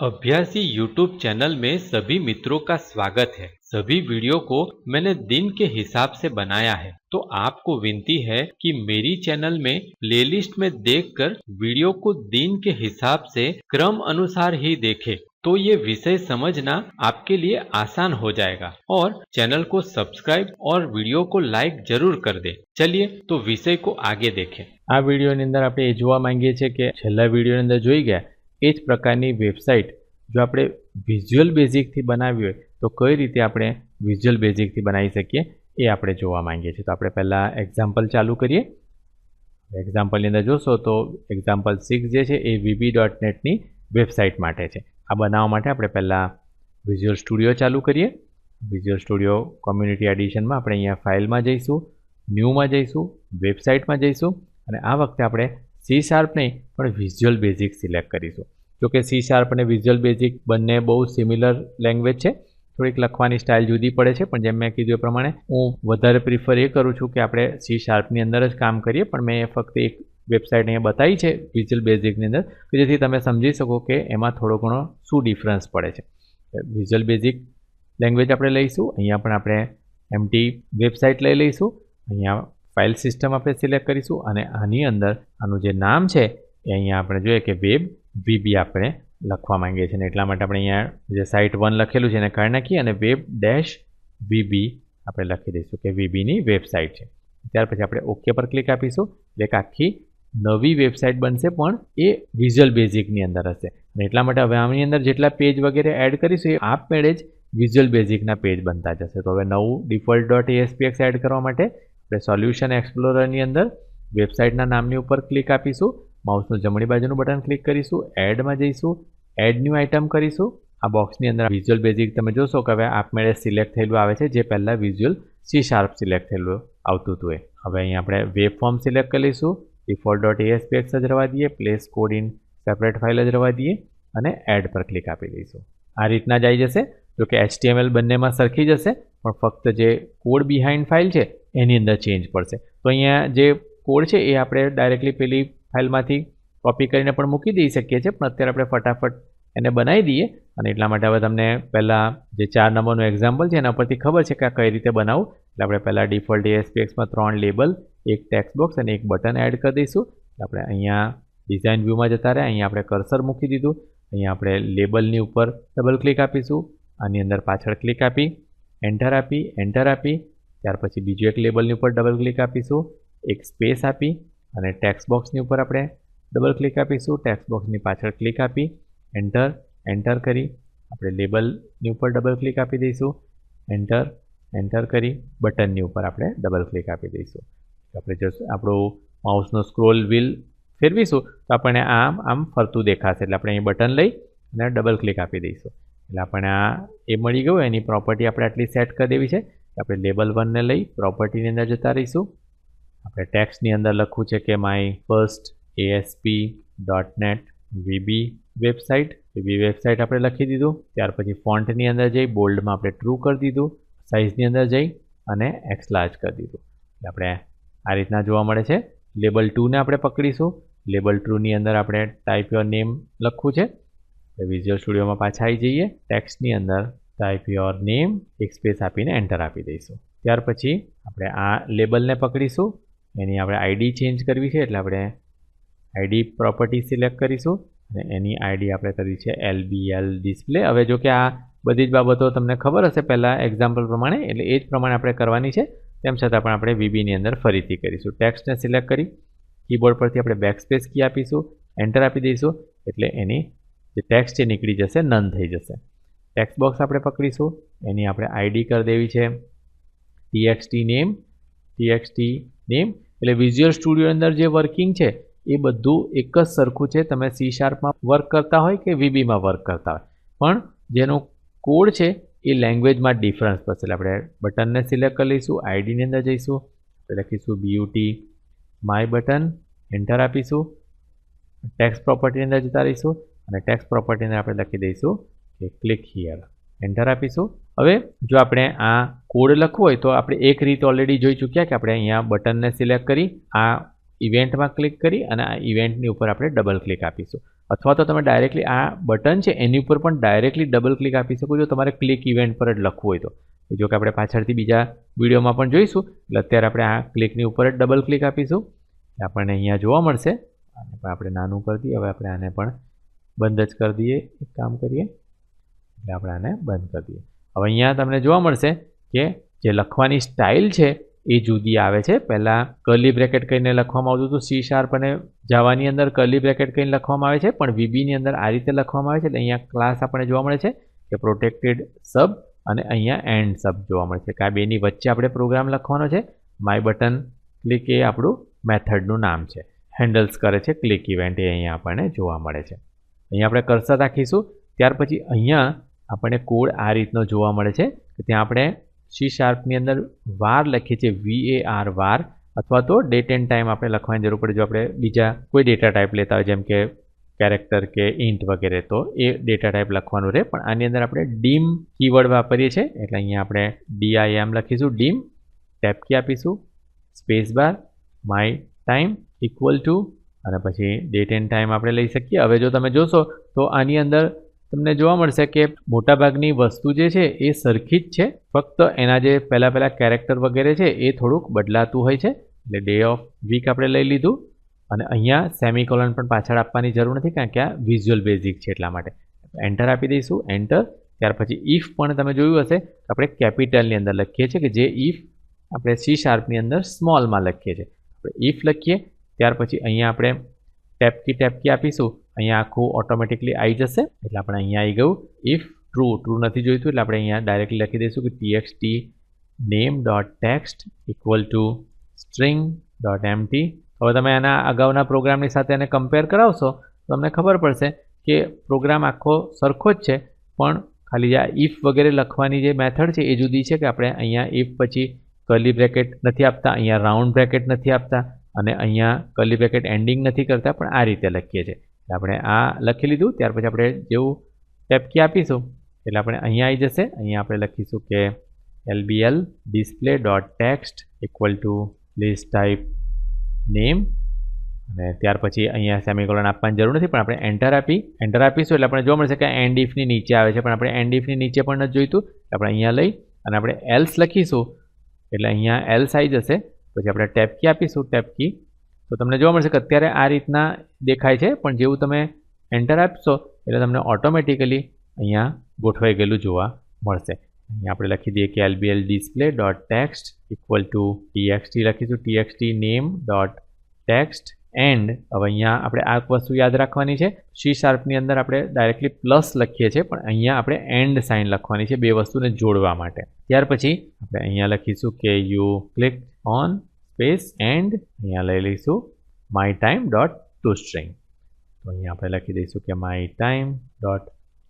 अभ्यासी YouTube channel में सभी मित्रों का स्वागत है सभी वीडियो को मैंने दिन के हिसाब से बनाया है तो आपको विनती है कि मेरी चैनल में प्लेलिस्ट में देखकर वीडियो को दिन के हिसाब से क्रम अनुसार ही देखें तो ये विषय समझना आपके लिए आसान हो जाएगा और चैनल को सब्सक्राइब और वीडियो को लाइक जरूर कर दे चलिए तो विषय को आगे देखें આ વિડીયોની અંદર આપણે એ જોવા માંગીએ છીએ કે છેલ્લા વિડીયોની અંદર જોઈ ગયા એ જ પ્રકારની વેબસાઇટ જો આપણે વિઝ્યુઅલ બેઝિકથી બનાવી હોય, તો કઈ રીતે આપણે વિઝ્યુઅલ બેઝિકથી બનાવી શકીએ એ આપણે જોવા માંગીએ છીએ. તો આપણે પહેલાં એક્ઝામ્પલ ચાલુ કરીએ. એક્ઝામ્પલની અંદર જોશો તો એક્ઝામ્પલ સિક્સ જે છે એ વીબી ડોટ નેટની વેબસાઇટ માટે છે. આ બનાવવા માટે આપણે પહેલાં વિઝ્યુઅલ સ્ટુડિયો ચાલુ કરીએ. વિઝ્યુઅલ સ્ટુડિયો કોમ્યુનિટી એડિશનમાં આપણે અહીંયા ફાઇલમાં જઈશું ન્યૂમાં જઈશું વેબસાઇટમાં જઈશું અને આ વખતે આપણે સી શાર્પ નહીં, પણ વિઝ્યુઅલ બેઝિક સિલેક્ટ કરીશું. જોકે સી શાર્પ અને વિઝ્યુઅલ બેઝિક બંને બહુ સિમિલર લેંગ્વેજ છે. થોડીક લખવાની સ્ટાઇલ જુદી પડે છે, પણ જેમ મેં કીધું એ પ્રમાણે હું વધારે પ્રિફર એ કરું છું કે આપણે સી શાર્પની અંદર જ કામ કરીએ. પણ મેં ફક્ત એક વેબસાઇટ અહીંયા બતાવી છે વિઝ્યુઅલ બેઝિકની અંદર, કે જેથી તમે સમજી શકો કે એમાં થોડો ઘણો શું ડિફરન્સ પડે છે. વિઝ્યુઅલ બેઝિક લેંગ્વેજ આપણે લઈશું, અહીંયા પણ આપણે એમટી વેબસાઇટ લઈ લઈશું, અહીંયા ફાઇલ સિસ્ટમ આપણે સિલેક્ટ કરીશું, અને આની અંદર આનું જે નામ છે, એ અહીંયા આપણે જોઈએ કે વેબ વીબી આપણે લખવા માંગીએ છીએ. એટલા માટે આપણે અહીંયા જે સાઇટ વન લખેલું છે એને કાઢી નાખીએ અને વેબ ડેશ વીબી આપણે લખી દઈશું કે વીબીની વેબસાઇટ છે. ત્યાર પછી આપણે ઓકે પર ક્લિક આપીશું. એટલે કે આખી નવી વેબસાઇટ બનશે, પણ એ વિઝ્યુઅલ બેઝિકની અંદર હશે. અને એટલા માટે હવે આની અંદર જેટલા પેજ વગેરે એડ કરીશું, એ આપમેળે જ વિઝ્યુઅલ બેઝિકના પેજ બનતા જશે. તો હવે નવું ડિફોલ્ટ ડોટ એએસપીએક્સ એડ કરવા માટે આપણે સોલ્યુશન એક્સપ્લોરરની અંદર વેબસાઇટના નામની ઉપર ક્લિક આપીશું. માઉસનું જમણી બાજુનું બટન ક્લિક કરીશું, એડમાં જઈશું, એડ ન્યૂ આઇટમ કરીશું. આ બોક્સની અંદર વિઝ્યુઅલ બેઝિક તમે જોશો કે હવે આપમેળે સિલેક્ટ થયેલું આવે છે, જે પહેલાં વિઝ્યુઅલ સી શાર્પ સિલેક્ટ થયેલું આવતું હતું હવે અહીંયા આપણે વેબ ફોર્મ સિલેક્ટ કરીશું ડિફોલ્ટ ડોટ એએસપીએક્સ જ રવા દઈએ place code in separate file જ રવા દઈએ અને એડ પર ક્લિક આપી દઈશું. આ રીતના જ આવી જશે, જો કે એચટીએમએલ બંનેમાં સરખી જશે, પણ ફક્ત જે કોડ બિહાઇન્ડ ફાઇલ છે, એની અંદર ચેન્જ પડશે. તો અહીંયા જે કોડ છે એ આપણે ડાયરેક્ટલી પેલી ફાઇલમાંથી કોપી કરીને પણ મૂકી દઈ શકીએ છીએ, પણ અત્યારે આપણે ફટાફટ એને બનાવી દઈએ. અને એટલા માટે હવે તમને પહેલાં જે ચાર નંબરનું એક્ઝામ્પલ છે, એના પરથી ખબર છે કે આ કઈ રીતે બનાવવું. એટલે આપણે પહેલાં ડિફોલ્ટ એએસપીએક્સમાં ત્રણ લેબલ એક ટેક્સ્ટ બોક્સ અને એક બટન એડ કરી દઈશું. આપણે અહીંયા ડિઝાઇન વ્યૂમાં જતા રહે અહીંયા આપણે કર્સર મૂકી દીધું. અહીંયા આપણે લેબલની ઉપર ડબલ ક્લિક આપીશું. આની અંદર પાછળ ક્લિક આપી એન્ટર આપી એન્ટર આપી. ત્યાર પછી બીજું એક લેબલની ઉપર ડબલ ક્લિક આપીશું. એક સ્પેસ આપી. અને ટેક્સ બોક્સની ઉપર આપણે ડબલ ક્લિક આપીશું. ટેક્સ્ટ બોક્સની પાછળ ક્લિક આપી એન્ટર એન્ટર કરી, આપણે લેબલની ઉપર ડબલ ક્લિક આપી દઈશું. એન્ટર એન્ટર કરી બટનની ઉપર આપણે ડબલ ક્લિક આપી દઈશું. આપણે જો આપણું માઉસનો સ્ક્રોલ વ્હીલ ફેરવીશું, તો આપણને આમ આમ ફરતું દેખાશે. એટલે આપણે અહીં બટન લઈ અને ડબલ ક્લિક આપી દઈશું. એટલે આપણને આ, એ મળી ગયું. એની પ્રોપર્ટી આપણે આટલી સેટ કરી દેવી છે. આપણે લેબલ વનને લઈ પ્રોપર્ટીની અંદર જતા રહીશું. આપણે ટેક્સ્ટની અંદર લખવું છે કે my first ASP dot net VB website. VB website આપણે લખી દીધું. ત્યાર પછી ફોન્ટની અંદર જઈ બોલ્ડમાં આપણે ટ્રુ કરી દીધું. સાઇઝની અંદર જઈ અને એક્સ લાર્જ કરી દીધું. આપણે આ રીતના જોવા મળે છે. લેબલ ટુને આપણે પકડીશું. લેબલ ટ્રુની અંદર આપણે ટાઈપ યોર નેમ લખવું છે. વિઝ્યુઅલ સ્ટુડિયોમાં પાછા આવી જઈએ. ટેક્સ્ટની અંદર ટાઈપ યોર નેમ એક સ્પેસ આપીને એન્ટર આપી દઈશું. ત્યાર પછી આપણે આ લેબલને પકડીશું. એની આપણે આઈડી ચેન્જ કરવી છે એટલે આપણે આઈડી પ્રોપર્ટી સિલેક્ટ કરીશું અને એની આઈડી આપણે કરી છે એલબીએલ ડિસ્પ્લે હવે જો કે આ બધી જ બાબતો તમને ખબર હશે, પહેલાં એક્ઝામ્પલ પ્રમાણે, એટલે એ જ પ્રમાણે આપણે કરવાની છે. તેમ છતાં પણ આપણે વીબીની અંદર ફરીથી કરીશું. ટેક્સ્ટને સિલેક્ટ કરી કીબોર્ડ પરથી આપણે બેક સ્પેસ કી આપીશું એન્ટર આપી દઈશું, એટલે એની જે ટેક્સ્ટ છે નીકળી જશે નન થઈ જશે. ટેક્સ્ટ બોક્સ આપણે પકડીશું, એની આપણે આઈડી કરી દેવી છે. ટીએક્સટી નેમ ટીએક્સટી નેમ એટલે વિઝ્યુઅલ સ્ટુડિયો અંદર જે વર્કિંગ છે, એ બધું એક જ સરખું છે. તમે સી શાર્પમાં વર્ક કરતા હોય કે વીબીમાં વર્ક કરતા હોય. પણ જેનો કોડ છે, એ લેંગ્વેજમાં ડિફરન્સ પડશે એટલે આપણે બટનને સિલેક્ટ કરી લઈશું આઈડીની અંદર જઈશું લખીશું બીયુટી માય બટન એન્ટર આપીશું ટેક્સ પ્રોપર્ટીની અંદર જતા રહીશું, અને ટેક્સ પ્રોપર્ટીને આપણે લખી દઈશું કે ક્લિક હિયર એન્ટર આપીશું. હવે જો આપણે આ કોડ લખવું હોય તો આપણે એક રીત ઓલરેડી જોઈ ચૂક્યા કે આપણે અહીંયા બટનને સિલેક્ટ કરી, આ ઇવેન્ટમાં ક્લિક કરી અને આ ઇવેન્ટની ઉપર આપણે ડબલ ક્લિક આપીશું. અથવા તો તમે ડાયરેક્ટલી આ બટન છે એની ઉપર પણ ડાયરેક્ટલી ડબલ ક્લિક આપી શકો છો. તમારે ક્લિક ઇવેન્ટ પર જ લખવું હોય તો. જો કે આપણે પાછળથી બીજા વિડીયોમાં પણ જોઈશું, એટલે અત્યારે આપણે આ ક્લિકની ઉપર જ ડબલ ક્લિક આપીશું. આપણને અહીંયા જોવા મળશે. આને પણ આપણે નાનું કરી દઈએ. હવે આપણે આને પણ બંધ જ કરી દઈએ. એક કામ કરીએ. એટલે આપણે આને બંધ કરી દઈએ. હવે અહીંયા તમને જોવા મળશે કે જે લખવાની સ્ટાઇલ છે, એ જુદી આવે છે. પહેલાં કર્લી બ્રેકેટ કહીને લખવામાં આવતું હતું સી શાર્પ અને જાવાની અંદર કર્લી બ્રેકેટ કહીને લખવામાં આવે છે, પણ વીબીની અંદર આ રીતે લખવામાં આવે છે. એટલે અહીંયા ક્લાસ આપણને જોવા મળે છે કે પ્રોટેક્ટેડ સબ અને અહીંયા એન્ડ સબ જોવા મળે છે. કે આ બેની વચ્ચે આપણે પ્રોગ્રામ લખવાનો છે. માય બટન ક્લિક એ આપણું મેથડનું નામ છે. હેન્ડલ્સ કરે છે ક્લિક ઇવેન્ટ એ અહીંયા આપણને જોવા મળે છે. અહીંયા આપણે કર્સર રાખીશું. ત્યાર પછી અહીંયા આપણને કોડ આ રીતનો જોવા મળે છે કે ત્યાં આપણે સી શાર્પની અંદર વાર લખીએ છીએ વી એ આર વાર અથવા તો ડેટ એન્ડ ટાઈમ આપણે લખવાની જરૂર પડે, જો આપણે બીજા કોઈ ડેટા ટાઈપ લેતા હોય, જેમ કે કેરેક્ટર કે ઇન્ટ વગેરે, તો એ ડેટા ટાઈપ લખવાનું રહે. પણ આની અંદર આપણે ડીમ કીવર્ડ વાપરીએ છીએ, એટલે અહીંયા આપણે ડીઆઈએમ લખીશું ડીમ ટેપ કી આપીશું space bar my time equal to અને પછી ડેટ એન્ડ ટાઈમ આપણે લઈ શકીએ. હવે જો તમે જોશો, તો આની અંદર તમને જોવા મળશે કે મોટાભાગની વસ્તુ જે છે એ સરખી જ છે. ફક્ત એના જે પહેલાં પહેલાં કેરેક્ટર વગેરે છે એ થોડુંક બદલાતું હોય છે. એટલે ડે ઓફ વીક આપણે લઈ લીધું. અને અહીંયા સેમિકોલન પણ પાછળ આપવાની જરૂર નથી કારણ કે આ વિઝ્યુઅલ બેઝિક છે એટલા માટે. એન્ટર આપી દઈશું. એન્ટર ત્યાર પછી ઇફ પણ તમે જોયું હશે આપણે કેપિટલની અંદર લખીએ છીએ કે જે ઇફ આપણે સી શાર્પની અંદર સ્મોલમાં લખીએ છીએ. આપણે ઇફ લખીએ. ત્યાર પછી અહીંયા આપણે ટેપકી ટેપકી આપીશું. અહીંયા આખું ઓટોમેટિકલી આવી જશે. એટલે આપણે અહીંયા આવી ગયું. ઇફ ટ્રુ ટ્રુ નથી જોઈતું, એટલે આપણે અહીંયા ડાયરેક્ટલી લખી દઈશું કે TXT name dot text equal to string dot empty હવે તમે આના અગાઉના પ્રોગ્રામની સાથે એને કમ્પેર કરાવશો, તો તમને ખબર પડશે કે પ્રોગ્રામ આખો સરખો જ છે, પણ ખાલી આ ઇફ વગેરે લખવાની જે મેથડ છે, એ જુદી છે કે આપણે અહીંયા ઇફ પછી કલી બ્રેકેટ નથી આપતા, અહીંયા રાઉન્ડ બ્રેકેટ નથી આપતા, અને અહીંયા કલી બ્રેકેટ એન્ડિંગ નથી કરતા, પણ આ રીતે લખીએ છીએ. આપણે આ લખી લીધું, ત્યાર પછી આપણે જેવું ટેપકી આપીશું, એટલે આપણે અહીંયા આવી જશે, અહીંયા આપણે લખીશું કે LBL display dot text equal to list type name અને ત્યાર પછી અહીંયા સેમિકોલન આપવાની જરૂર નથી, પણ આપણે એન્ટર આપી એન્ટર આપીશું, એટલે આપણે જોવા મળશે કે એન્ડ ઇફની નીચે આવે છે, પણ આપણે એન્ડ ઇફની નીચે પણ નથી જોઈતું આપણે અહીંયા લઈ અને આપણે એલ્સ લખીશું, એટલે અહીંયા એલ્સ આવી જશે, પછી આપણે ટેપ કી આપીશું, ટેપ કી તો તમને જોવા મળશે કે અત્યારે આ રીતના દેખાય છે, પણ જેવું તમે એન્ટર આપશો, એટલે તમને ઓટોમેટિકલી અહીંયા ગોઠવાઈ ગયેલું જોવા મળશે. અહીંયા આપણે લખી દઈએ કે LBL display dot text equal to TXT લખીશું. TXT name dot text and હવે અહીંયા આપણે આ વસ્તુ યાદ રાખવાની છે. સી શાર્પની અંદર આપણે ડાયરેક્ટલી પ્લસ લખીએ છીએ, પણ અહીંયા આપણે એન્ડ સાઇન લખવાની છે બે વસ્તુને જોડવા માટે. ત્યાર પછી આપણે અહીંયા લખીશું કે you click on space and અહીંયા લઈ લઈશું my time dot to string તો અહીંયા આપણે લખી દઈશું કે my time dot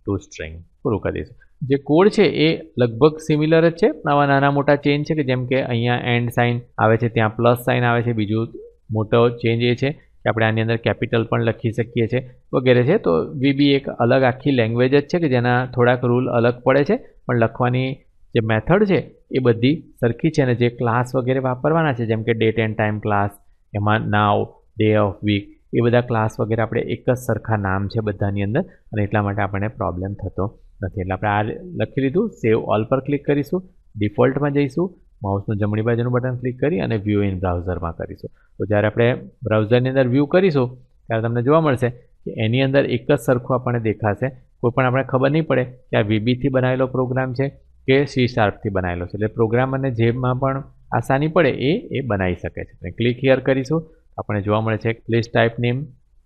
to string પૂરું કરી દઈશું. જે કોડ છે એ લગભગ સિમિલર જ છે. આવા નાના મોટા ચેન્જ છે કે જેમ કે અહીંયા એન્ડ સાઇન આવે છે, ત્યાં પ્લસ સાઇન આવે છે. બીજું મોટો ચેન્જ એ છે કે આપણે આની અંદર કેપિટલ પણ લખી શકીએ છીએ વગેરે છે. તો વીબી એક અલગ આખી લેંગ્વેજ જ છે કે જેના થોડાક રૂલ અલગ પડે છે. પણ લખવાની જે મેથડ છે, એ બધી સરખી છે અને જે ક્લાસ વગેરે વાપરવાના છે, જેમ કે ડેટ એન્ડ ટાઈમ ક્લાસ એમાં નાવ ડે ઓફ વીક એ બધા ક્લાસ વગેરે આપણે એક જ સરખા નામ છે બધાની અંદર અને એટલા માટે આપણને પ્રોબ્લેમ થતો નથી. એટલે આપણે આ લખી લીધું સેવ ઓલ પર ક્લિક કરીશું ડિફોલ્ટમાં જઈશું માઉસનું જમણી બાજુનું બટન ક્લિક કરી અને વ્યૂ ઇન બ્રાઉઝરમાં કરીશું. તો જ્યારે આપણે બ્રાઉઝરની અંદર વ્યૂ કરીશું, ત્યારે તમને જોવા મળશે કે એની અંદર એક જ સરખું આપણને દેખાશે. કોઈ પણ આપણે ખબર નહીં પડે કે આ વીબીથી બનાવેલો પ્રોગ્રામ છે કે સી શાર્પથી બનાવેલો છે. એટલે પ્રોગ્રામ અને જેમાં પણ આસાની પડે એ એ બનાવી શકે છે. ક્લિક હિયર કરીશું, આપણને જોવા મળે છે પ્લેસ ટાઈપ નેમ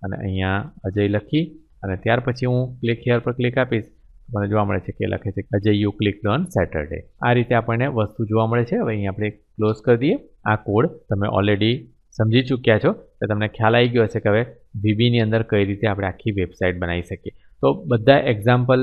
અને અહીંયા અજય લખી અને ત્યાર પછી હું ક્લિક હિયર પર ક્લિક આપીશ, મને જોવા મળે છે કે લખે છે Ajay you click on Saturday આ રીતે આપણને વસ્તુ જોવા મળે છે. હવે અહીં આપણે ક્લોઝ કરી દઈએ. આ કોડ તમે ઓલરેડી સમજી ચૂક્યા છો. તો તમને ખ્યાલ આવી ગયો હશે કે હવે વીબીની અંદર કઈ રીતે આપણે આખી વેબસાઇટ બનાવી શકીએ. તો બધા એક્ઝામ્પલ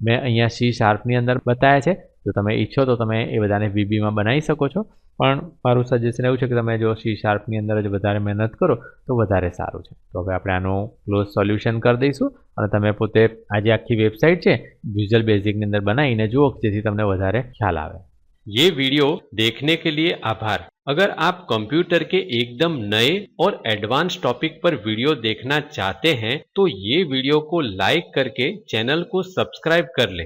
મેં અહીંયા સી શાર્પની અંદર બતાવ્યા છે. જો તમે ઈચ્છો તો તમે એ બધાને વીબીમાં બનાવી શકો છો પણ મારું સજેશન એવું છે કે તમે જો સી શાર્પની અંદર જ વધારે મહેનત કરો તો વધારે સારું છે તો હવે આપણે આનું ક્લોઝ સોલ્યુશન કરી દઈશું અને તમે પોતે આ જે આખી વેબસાઇટ છે વિઝ્યુઅલ બેઝિકની અંદર બનાવીને જુઓ જેથી તમને વધારે ખ્યાલ આવે ये वीडियो देखने के लिए आभार अगर आप कंप्यूटर के एकदम नए और एडवांस टॉपिक पर वीडियो देखना चाहते हैं तो ये वीडियो को लाइक करके चैनल को सब्सक्राइब कर लें